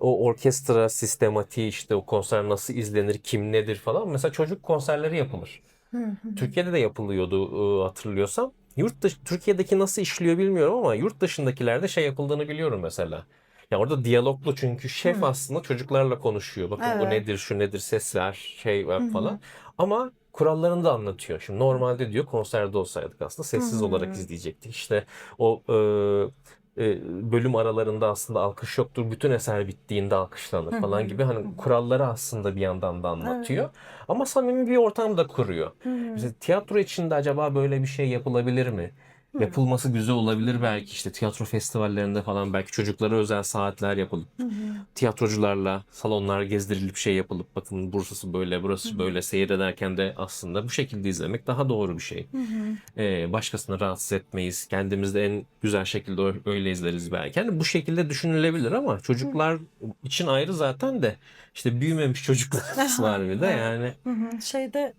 o orkestra sistematiği işte o konser nasıl izlenir, kim nedir falan. Mesela çocuk konserleri yapılır. Türkiye'de de yapılıyordu e, hatırlıyorsam. Yurt dışı, Türkiye'deki nasıl işliyor bilmiyorum ama yurt dışındakilerde şey yapıldığını biliyorum mesela. Ya orada diyaloglu çünkü şef aslında çocuklarla konuşuyor. Bakın bu Evet. nedir, şu nedir, ses ver, şey ver falan. Ama kurallarını da anlatıyor. Şimdi normalde diyor konserde olsaydık aslında sessiz olarak izleyecektik. İşte o e, bölüm aralarında aslında alkış yoktur. Bütün eser bittiğinde alkışlanır falan gibi hani kuralları aslında bir yandan da anlatıyor. Ama samimi bir ortam da kuruyor. Mesela tiyatro içinde acaba böyle bir şey yapılabilir mi? Yapılması güzel olabilir belki işte tiyatro festivallerinde falan belki çocuklara özel saatler yapılıp tiyatrocularla salonlar gezdirilip şey yapılıp bakın burası böyle burası böyle seyrederken de aslında bu şekilde izlemek daha doğru bir şey. Ee, başkasını rahatsız etmeyiz. Kendimiz de en güzel şekilde öyle izleriz belki. Yani bu şekilde düşünülebilir ama çocuklar için ayrı zaten de işte büyümemiş çocuklar var bir de yani. Hı hı. Şeyde